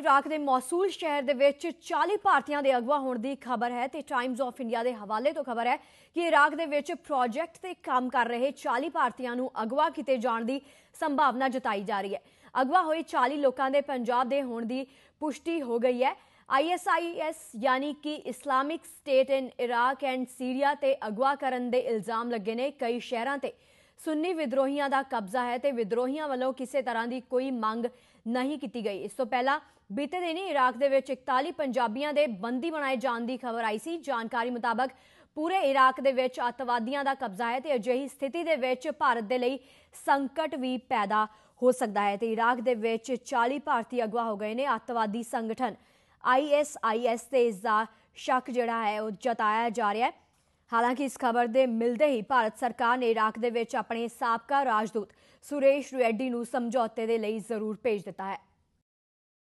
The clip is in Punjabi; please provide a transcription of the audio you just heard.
ਇਰਾਕ ਦੇ ਮੌਸੂਲ ਸ਼ਹਿਰ ਦੇ ਵਿੱਚ 40 ਭਾਰਤੀਆਂ ਦੇ ਅਗਵਾ ਹੋਣ ਦੀ ਖਬਰ ਹੈ ਤੇ ਟਾਈਮਜ਼ ਆਫ ਇੰਡੀਆ ਦੇ ਹਵਾਲੇ ਤੋਂ ਖਬਰ ਹੈ ਕਿ ਇਰਾਕ ਦੇ ਵਿੱਚ ਪ੍ਰੋਜੈਕਟ ਤੇ ਕੰਮ ਕਰ ਰਹੇ 40 ਭਾਰਤੀਆਂ ਨੂੰ ਅਗਵਾ ਕੀਤੇ ਜਾਣ ਦੀ ਸੰਭਾਵਨਾ ਜਤਾਈ ਜਾ ਰਹੀ ਹੈ। ਅਗਵਾ ਹੋਏ 40 ਲੋਕਾਂ ਦੇ ਪੰਜਾਬ ਦੇ ਹੋਣ ਦੀ ਪੁਸ਼ਟੀ ਹੋ ਗਈ ਹੈ। ਆਈਐਸਆਈਐਸ ਯਾਨੀ ਕਿ Islamic State in Iraq and Syria ਤੇ ਅਗਵਾ ਕਰਨ ਦੇ ਇਲਜ਼ਾਮ ਲੱਗੇ ਨੇ ਕਈ ਸ਼ਹਿਰਾਂ ਤੇ। ਸੁੰਨੀ ਵਿਦਰੋਹੀਆਂ ਦਾ ਕਬਜ਼ਾ ਹੈ ਤੇ ਵਿਦਰੋਹੀਆਂ ਵੱਲੋਂ ਕਿਸੇ ਤਰ੍ਹਾਂ ਦੀ ਕੋਈ ਮੰਗ ਨਹੀਂ ਕੀਤੀ ਗਈ। ਇਸ ਤੋਂ ਪਹਿਲਾਂ ਬੀਤੇ ਦਿਨੀ ਇਰਾਕ ਦੇ ਵਿੱਚ 41 ਪੰਜਾਬੀਆਂ ਦੇ ਬੰਦੀ ਬਣਾਏ ਜਾਣ ਦੀ ਖਬਰ ਆਈ ਸੀ। ਜਾਣਕਾਰੀ ਮੁਤਾਬਕ ਪੂਰੇ ਇਰਾਕ ਦੇ ਵਿੱਚ ਅੱਤਵਾਦੀਆਂ ਦਾ ਕਬਜ਼ਾ ਹੈ ਤੇ ਅਜਿਹੀ ਸਥਿਤੀ ਦੇ ਵਿੱਚ ਭਾਰਤ ਦੇ ਲਈ ਸੰਕਟ ਵੀ ਪੈਦਾ ਹੋ ਸਕਦਾ ਹੈ ਤੇ ਇਰਾਕ ਦੇ ਵਿੱਚ 40 ਭਾਰਤੀ ਅਗਵਾ ਹੋ ਗਏ ਨੇ ਅੱਤਵਾਦੀ ਸੰਗਠਨ। ਆਈਐਸਆਈਐਸ ਤੇ ਇਸ ਦਾ ਸ਼ੱਕ ਜਿਹੜਾ ਹੈ ਉਹ ਜਤਾਇਆ ਜਾ ਰਿਹਾ ਹੈ। ਹਾਲਾਂਕਿ ਇਸ ਖਬਰ ਦੇ ਮਿਲਦੇ ਹੀ ਭਾਰਤ ਸਰਕਾਰ ਨੇ ਇਰਾਕ ਦੇ ਵਿੱਚ ਆਪਣੇ ਸਾਬਕਾ ਰਾਜਦੂਤ ਸੁਰੇਸ਼ ਰੈਡੀ ਨੂੰ ਸਮਝੌਤੇ ਦੇ ਲਈ ਜ਼ਰੂਰ ਭੇਜ ਦਿੱਤਾ ਹੈ।